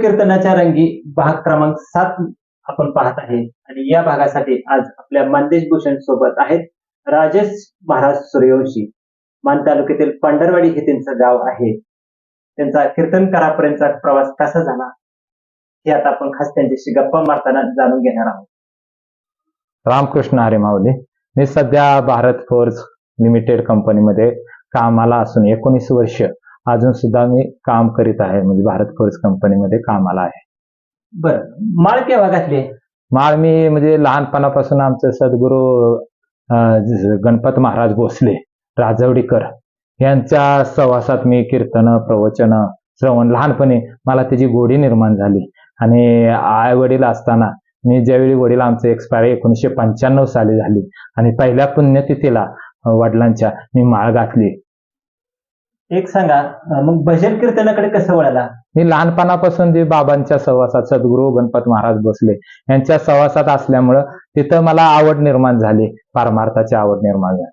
कीर्तनाच्या रंगी भाग क्रमांक सात आपण पाहत आहे. आणि या भागासाठी आज आपल्या मानदेश भूषण सोबत आहेत राजेश महाराज सूर्यवंशी. मान तालुक्यातील पंढरवाडी हे त्यांचं गाव आहे. त्यांचा कीर्तनकारापर्यंतचा प्रवास कसा झाला? हे आता आपण खास त्यांच्याशी गप्पा मारताना जाणून घेणार आहोत. रामकृष्ण हरे माऊली मी सध्या भारत फोर्स लिमिटेड कंपनीमध्ये कामाला असून एकोणीस वर्ष अजून सुद्धा मी काम करीत आहे. म्हणजे भारत फोर्स कंपनीमध्ये कामाला आहे. बर. माळ केव्हा घातली? माळ मी म्हणजे लहानपणापासून आमचे सद्गुरू अं, ज- गणपत महाराज भोसले राजवडीकर यांच्या सहवासात मी कीर्तन प्रवचन श्रवण लहानपणी मला त्याची गोडी निर्माण झाली. आणि आई वडील असताना मी ज्यावेळी वडील आमचे एक्सपायर एकोणीसशे पंच्याण्णव साली झाली आणि पहिल्या पुण्यतिथीला अं, वडिलांच्या मी माळ घातली. एक सांगा मग भजन कीर्तनाकडे कसं वळाला? मी लहानपणापासून जे बाबांच्या सहवासात सद्गुरू गणपत महाराज बसले यांच्या सहवासात असल्यामुळं तिथं मला आवड निर्माण झाली पारमार्थाची आवड निर्माण झाली.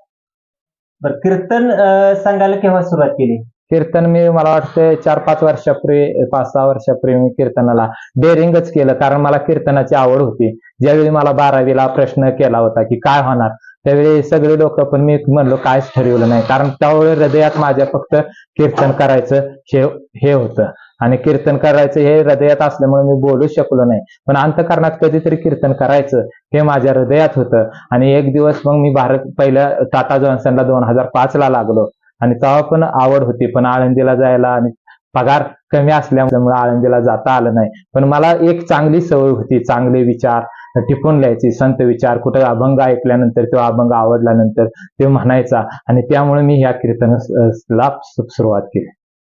बर कीर्तन अं, सांगायला केव्हा सुरुवात केली? कीर्तन मी मला वाटतं चार पाच वर्षापूर्वी पाच सहा वर्षापूर्वी मी कीर्तनाला डेअरिंगच केलं कारण मला कीर्तनाची आवड होती. ज्यावेळी मला बारावीला प्रश्न केला होता की काय होणार त्यावेळी सगळे लोक पण मी म्हणलो कायच ठरवलं नाही. कारण त्यावेळी हृदयात माझ्या फक्त कीर्तन करायचं हे हे होतं. आणि कीर्तन करायचं हे हृदयात असल्यामुळे मी बोलू शकलो नाही. पण अंतकरणात कधीतरी कीर्तन करायचं हे माझ्या हृदयात होतं. आणि एक दिवस मग मी भारत पहिल्या टाटा जॉन्सनला दोन हजार पाच ला लागलो. आणि तेव्हा पण आवड होती पण आळंदीला जायला आणि पगार कमी असल्यामुळे आळंदीला जाता आलं नाही. पण मला एक चांगली सवय होती चांगले विचार. टिपून लिहायची. संत विचार कुठे अभंग ऐकल्यानंतर तो अभंग आवडल्यानंतर ते म्हणायचा. आणि त्यामुळे मी ह्या कीर्तनाला सुरुवात केली.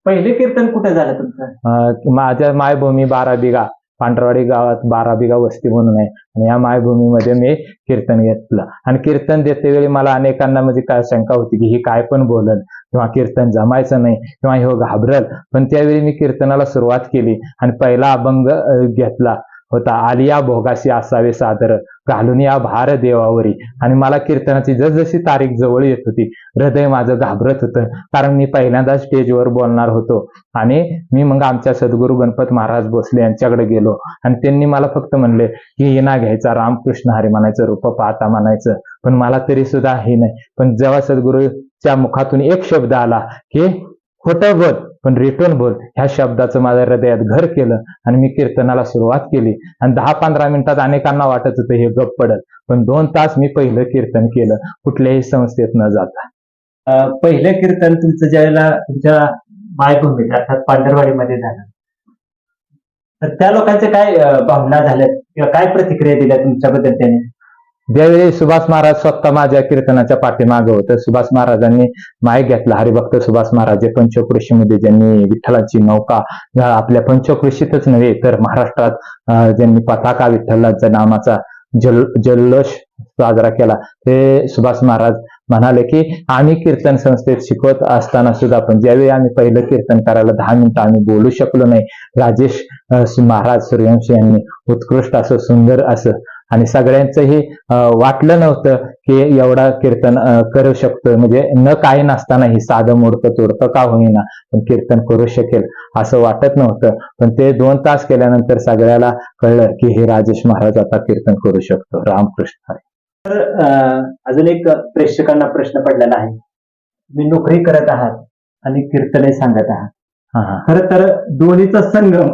पहिले कीर्तन कुठे झालं तुमचं? माझ्या मायभूमी बारा बिगा पांढरवाडी गावात बारा बिगा वस्ती म्हणून आहे. आणि या मायभूमीमध्ये मी कीर्तन घेतलं. आणि कीर्तन देते वेळी मला अनेकांना म्हणजे काय शंका होती की ही काय पण बोलल किंवा कीर्तन जमायचं नाही किंवा ह्यो घाबरल. पण त्यावेळी मी कीर्तनाला सुरुवात केली. आणि पहिला अभंग घेतला. होता. आलिया भोगाशी असावे सादर. घालून या भार देवावरी. आणि मला कीर्तनाची जसजशी तारीख जवळ येत होती हृदय माझं घाबरत होतं. कारण मी पहिल्यांदा स्टेजवर बोलणार होतो. आणि मी मग आमच्या सद्गुरू गणपत महाराज भोसले यांच्याकडे गेलो. आणि त्यांनी मला फक्त म्हणले की हिना घ्यायचा रामकृष्ण हरी म्हणायचं रूप पाहता म्हणायचं. पण मला तरी सुद्धा हे नाही. पण जेव्हा सद्गुरूच्या मुखातून एक शब्द आला की खोटं बोल पण रिटर्न बोल. ह्या शब्दाचं माझ्या हृदयात घर केलं आणि मी कीर्तनाला सुरुवात केली. आणि दहा पंधरा मिनिटात अनेकांना वाटत होतं हे गप पडत पण दोन तास मी पहिलं कीर्तन केलं. कुठल्याही संस्थेत न जाता. पहिलं कीर्तन तुमचं ज्यावेळेला तुमच्या मायभूमीत अर्थात पांढरवाडीमध्ये झालं. तर त्या लोकांच्या काय भावना झाल्यात? किंवा काय प्रतिक्रिया दिल्या तुमच्याबद्दल त्याने? ज्यावेळी सुभाष महाराज स्वतः माझ्या कीर्तनाच्या पाठीमागं होतं सुभाष महाराजांनी माय घेतला हरिभक्त सुभाष महाराज हे पंचकृषीमध्ये ज्यांनी विठ्ठलाची नौका आपल्या पंचकृषीतच नव्हे तर महाराष्ट्रात ज्यांनी पताका विठ्ठलाच्या नामाचा जल जल्लोष साजरा केला. ते सुभाष महाराज म्हणाले की आम्ही कीर्तन संस्थेत शिकवत असताना सुद्धा पण ज्यावेळी आम्ही पहिलं कीर्तन करायला दहा मिनिटं आम्ही बोलू शकलो नाही राजेश महाराज सूर्यवंशी यांनी उत्कृष्ट असं सुंदर असं आणि सगळ्यांचंही वाटलं नव्हतं की एवढा कीर्तन करू शकतो म्हणजे न काही नसतानाही साधं मोडकं तोडकं का होईना पण कीर्तन करू शकेल असं वाटत नव्हतं. पण ते दोन तास केल्यानंतर सगळ्याला कळलं की हे राजेश महाराज आता कीर्तन करू शकतो. रामकृष्ण हरी. तर अजून एक प्रेक्षकांना प्रश्न पडलेला आहे. तुम्ही नोकरी करत आहात आणि कीर्तने सांगत आहात. हा हा. खर तर दोन्हीचा संगम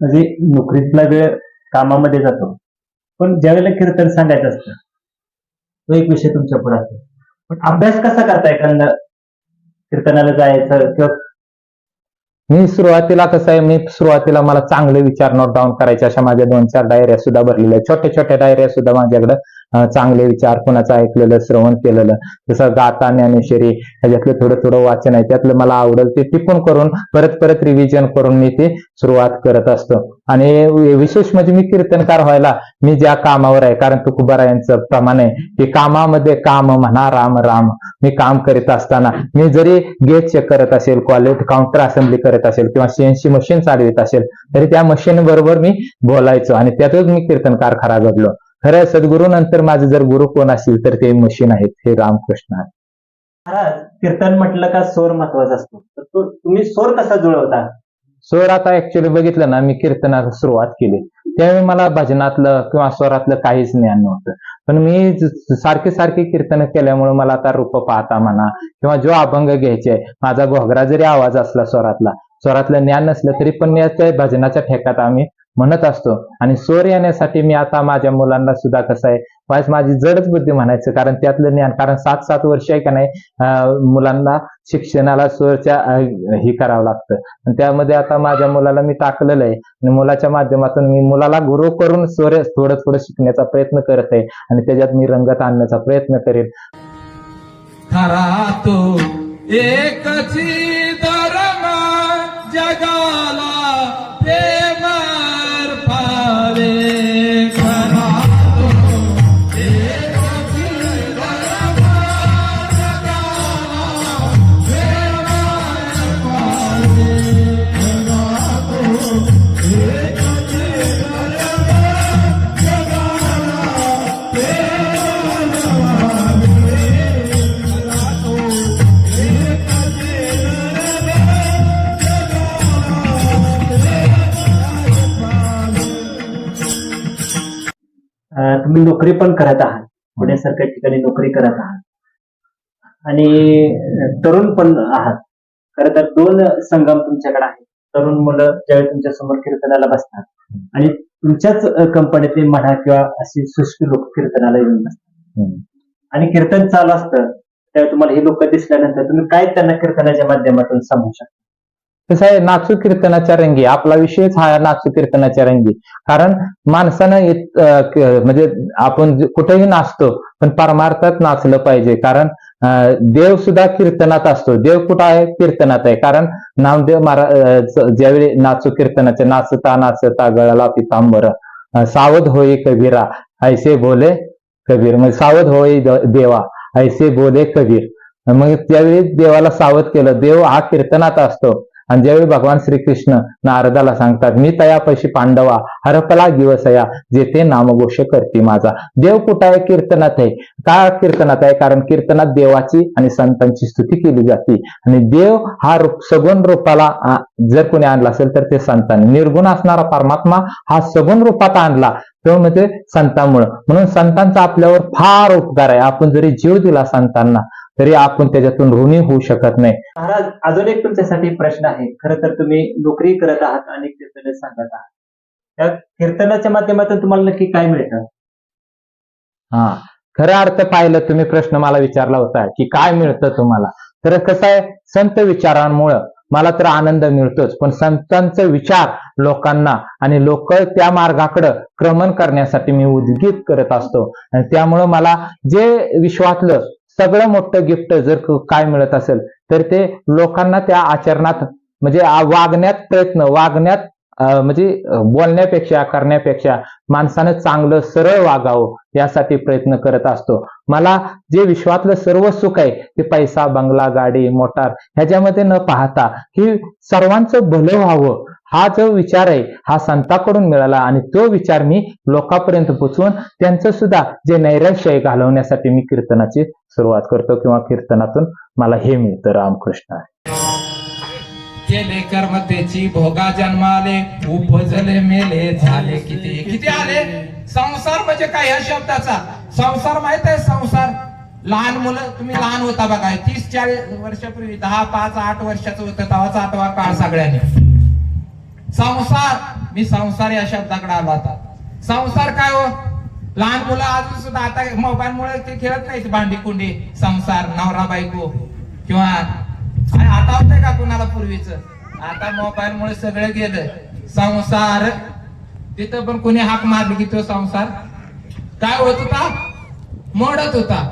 म्हणजे नोकरीतला वेळ कामामध्ये जातो. पण ज्यावेळेला कीर्तन सांगायचं असतं तो एक विषय तुमच्यापुढे असतो. पण अभ्यास कसा करताय कारण कीर्तनाला जायचं किंवा मी सुरुवातीला कसं आहे मी सुरुवातीला मला चांगले विचार नोट डाऊन करायचे अशा माझ्या दोन चार डायऱ्या सुद्धा भरलेल्या छोट्या छोट्या डायऱ्या सुद्धा माझ्याकडे. चांगले विचार कोणाचं ऐकलेलं श्रवण केलेलं. जसं गाता ज्ञानेश्वरी ह्याच्यातलं थोडं थोडं वाचन आहे. त्यातलं मला आवडेल ते टिपून करून परत परत रिव्हिजन करून मी ते सुरुवात करत असतो. आणि विशेष म्हणजे मी कीर्तनकार व्हायला मी ज्या कामावर आहे कारण तुकोबारायांचं प्रमाण आहे की कामामध्ये काम म्हणा राम राम. मी काम करीत असताना मी जरी गेट चेक करत असेल क्वालिटी काउंटर असेंब्ली करत असेल किंवा सीएनसी मशीन चालवित असेल तरी त्या मशीन बरोबर मी बोलायचो. आणि त्यातच मी कीर्तनकार खरा घडलो. खरं सद्गुरू नंतर माझे जर गुरु कोण असतील तर ते मशीन आहेत हे रामकृष्ण आहे महाराज कीर्तन म्हटलं का स्वर महत्त्वाचा असतो? तर तो तुम्ही स्वर कसा जुळवता? स्वर आता ऍक्च्युली बघितलं ना मी कीर्तनाला सुरुवात केली. त्यावेळी मला भजनातलं किंवा स्वरातलं काहीच ज्ञान नव्हतं. पण मी ज- सारखे सारखे कीर्तन केल्यामुळे मला आता रूप पाहता म्हणा किंवा जो अभंग घ्यायचे माझा घोगरा जरी आवाज असला स्वरातला स्वरातलं ज्ञान नसलं तरी पण मी त्या भजनाच्या ठेक्यात आम्ही म्हणत असतो. आणि स्वर येण्यासाठी मी आता माझ्या मुलांना सुद्धा कसं आहे वाईस माझी जडच बुद्धी म्हणायचं कारण त्यातलं ज्ञान कारण सात सात वर्ष आहे का नाही मुलांना शिक्षणाला स्वरच्या हे करावं लागतं. आणि त्यामध्ये आता माझ्या मुलाला मी टाकलेलं आहे. आणि मुलाच्या माध्यमातून मी मुलाला गुरु करून स्वर थोडं थोडं शिकण्याचा प्रयत्न करत आहे. आणि त्याच्यात मी रंगत आणण्याचा प्रयत्न करेन. खरा तो एकची धर्म तुम्ही नोकरी पण करत आहात. पुण्यासारख्या ठिकाणी नोकरी करत आहात. आणि तरुण पण आहात. खरं तर दोन संगम तुमच्याकडे आहेत. तरुण मुलं ज्यावेळी तुमच्यासमोर कीर्तनाला बसतात. आणि तुमच्याच कंपनीतले म्हणा किंवा अशी सुष्ट लोक कीर्तनाला येऊन बसतात. आणि कीर्तन चालू असतं त्यावेळी तुम्हाला हे लोक दिसल्यानंतर तुम्ही काय त्यांना कीर्तनाच्या माध्यमातून सांगू शकता? कसं आहे नाचू कीर्तनाच्या रंगी आपला विषयच हा नाचू कीर्तनाच्या रंगी. कारण माणसानं म्हणजे आपण कुठेही नाचतो पण परमार्थात नाचलं पाहिजे. कारण देव सुद्धा कीर्तनात असतो. देव कुठं आहे? कीर्तनात आहे. कारण नामदेव महाराज ज्यावेळी नाचू कीर्तनाचे नाचता नाचता गळाला पितांबर सावध होई कबीरा ऐसे बोले कबीर. म्हणजे सावध होई देवा ऐसे बोले कबीर. मग त्यावेळी देवाला सावध केलं. देव हा कीर्तनात असतो. आणि ज्यावेळी भगवान श्रीकृष्ण नारदाला सांगतात मी तयापैशी पांडवा हरपला दिवसया जेथे नामघोष करते माझा. देव कुठं आहे? कीर्तनात आहे. का कीर्तनात आहे? कारण कीर्तनात देवाची आणि संतांची स्तुती केली जाते. आणि देव हा रूप सगुण रूपाला जर कोणी आणला असेल तर ते संतांनी. निर्गुण असणारा परमात्मा हा सगुण रूपात आणला. तो म्हणजे संतांमुळं. म्हणून संतांचा आपल्यावर फार उपकार आहे. आपण जरी जीव दिला संतांना तरी आपण त्याच्यातून ऋणी होऊ शकत नाही. महाराज अजून एक तुमच्यासाठी प्रश्न आहे. खरं तर तुम्ही नोकरी करत आहात आणि कीर्तन सांगत आहात. त्या कीर्तनाच्या माध्यमातून तुम्हाला नक्की काय मिळतं? हा. खरा अर्थ पाहिलं तुम्ही प्रश्न मला विचारला होता की काय मिळतं तुम्हाला? तर कसं आहे संत विचारांमुळं मला तर आनंद मिळतोच पण संतांचे विचार लोकांना आणि लोक त्या मार्गाकडं क्रमण करण्यासाठी मी उद्गीत करत असतो. आणि त्यामुळं मला जे विश्वातलं सगळं मोठं गिफ्ट जर काय मिळत असेल तर ते लोकांना त्या आचरणात म्हणजे वागण्यात प्रयत्न वागण्यात अं, म्हणजे बोलण्यापेक्षा करण्यापेक्षा माणसानं चांगलं सरळ वागावं यासाठी प्रयत्न करत असतो. मला जे विश्वातलं सर्व सुख आहे ते पैसा बंगला गाडी मोटार ह्याच्यामध्ये न पाहता ही सर्वांचं भलं व्हावं हा जो विचार आहे हा संतांकडून मिळाला आणि तो विचार मी लोकांपर्यंत पोचवून त्यांचं सुद्धा जे नैराश्य आहे घालवण्यासाठी मी कीर्तनाची सुरुवात करतो किंवा कीर्तनातून मला हे मिळतं रामकृष्ण केले कर्म त्याची भोगा जन्माले उपजले मेले झाले किती किती आले? संसार म्हणजे काय ह्या शब्दाचा? संसार माहीत आहे संसार? लहान मुलं तुम्ही लहान होता बघा तीस चाळीस वर्षापूर्वी दहा पाच आठ वर्षाचं होतं तेव्हाचा आठवा काळ सगळ्यांनी. संसार मी संसार या शब्दाकडे आलो आता. संसार काय हो? लहान मुलं अजून सुद्धा आता मोबाईल मुळे ते खेळत नाही भांडी कुंडी. संसार नवरा बायको. किंवा आता होतंय का कुणाला पूर्वीच? आता मोबाईल मुळे सगळं गेलं. संसार तिथं पण कोणी हाक मारली की तो संसार? काय होत होता? मोडत होता.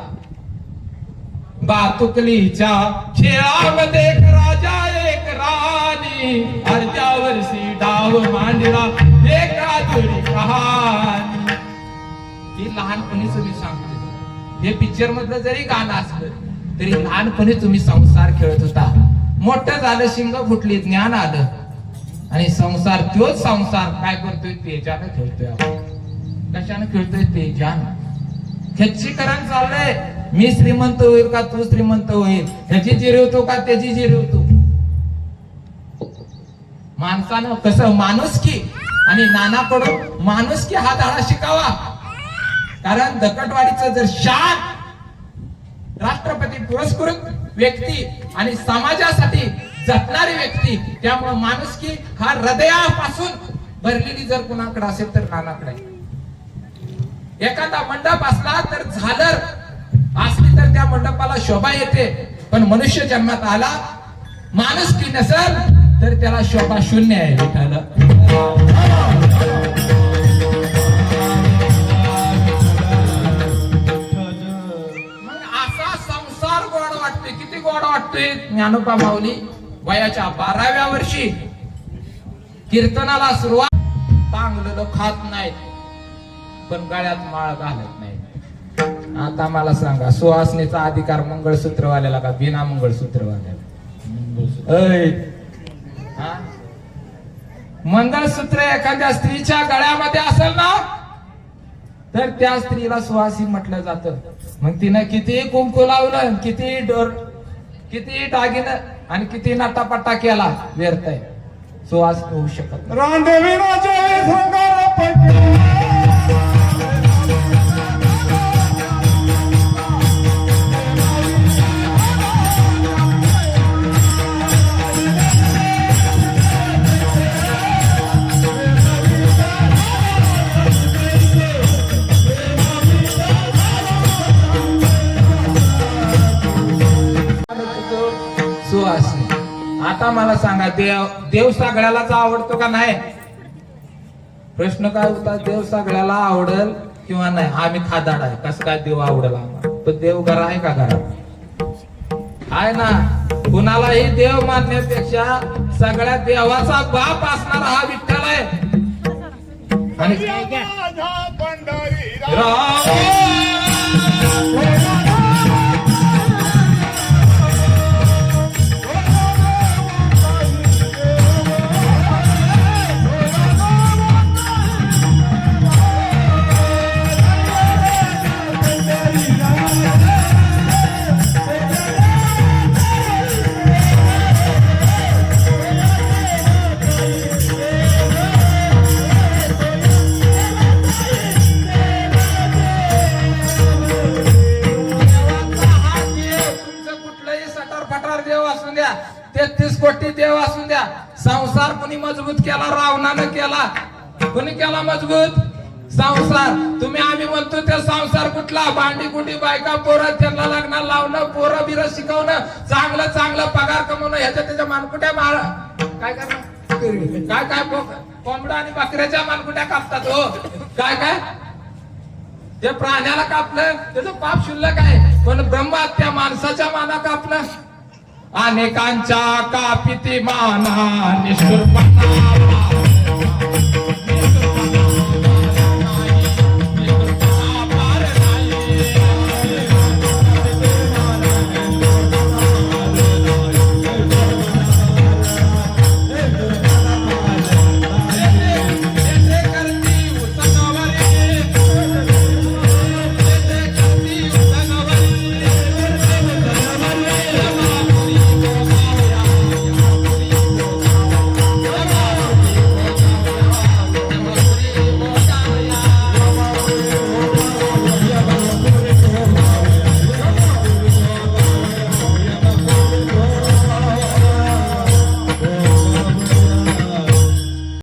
बातुकलीच्या खेळामध्ये एक राजा एक अर्ध्या वर्षी डाव मांडला. एका आजुरी कहाणी. हे लहानपणीच मी सांगतो हे पिक्चर मधलं जरी गाणं असलं तरी लहानपणी तुम्ही संसार खेळत होता. मोठं झालं शिंग फुटली ज्ञान आलं. आणि संसार तोच संसार काय करतोय? तेजानं खेळतोय आपण. कशानं खेळतोय? तेजान. खच्चीकरण चाललंय. मी श्रीमंत होईल का तू श्रीमंत होईल? ह्याची जिरवतो का? त्याची जिरवतो. माणसानं कसं माणुसकी आणि नानाकडून माणुसकी हा धाडा शिकावा. कारण दकटवाडीचं जर शान राष्ट्रपती पुरस्कृत व्यक्ती आणि समाजासाठी जपणारी व्यक्ती त्यामुळे माणुसकी हा हृदयापासून भरलेली जर कुणाकडे असेल तर नानाकडे. एखादा मंडप असला तर झालर असली तर त्या मंडपाला शोभा येते. पण मनुष्य जन्मात आला माणुसकी नसेल तर त्याला शोभा शून्य आहे विठाला मग असा संसार गोड वाटतोय किती गोड वाटतोय ज्ञानोबा माऊली वयाच्या बाराव्या वर्षी. कीर्तनाला सुरुवात. चांगलं खात नाहीत पण गळ्यात माळ घालत नाही आता मला सांगा सुहासनीचा अधिकार मंगळसूत्रवाल्याला का बिना मंगळसूत्रवाल्याला? ऐ, हा? मंगळसूत्र एखाद्या स्त्रीच्या गळ्यामध्ये असेल ना तर त्या स्त्रीला सुहासी म्हटलं जातं. मग तिनं किती कुंकू लावलं किती डोर किती दागिनं आणि किती नाटापट्टा केला व्यर्थ सुहास होऊ शकत देव सगळ्यालाच आवडतो का नाही? प्रश्न काय होता देव सगळ्याला आवडल किंवा नाही? आम्ही खादाड आहे. कसं काय देव आवडल? आम्हाला पण देव घर आहे का घरात आहे ना. कुणालाही देव मानण्यापेक्षा सगळ्या देवाचा बाप असणारा हा विठ्ठल आहे. आणि सटार फटार देव असू द्या तेहतीस कोटी देव असू द्या. संसार कुणी मजबूत केला रावणानं केला. कुणी केला मजबूत? संसार. तुम्ही आम्ही म्हणतो ते संसार कुठला? भांडी कुठे बायका पोरं त्यांना लग्न लावणं पोरं बिरं शिकवणं चांगलं चांगलं पगार कमवणं ह्याच्या त्याच्या मानकुट्या मार काय करणार? काय काय कोंबडा आणि बकऱ्याच्या मानकुट्या कापतात हो. काय काय? ते प्राण्याला कापलं त्याचं पाप शुल्लक आहे. पण ब्रह्मा त्या माणसाच्या माना कापलं. अनेकांच्या कापिती माना निष्ठुरपणा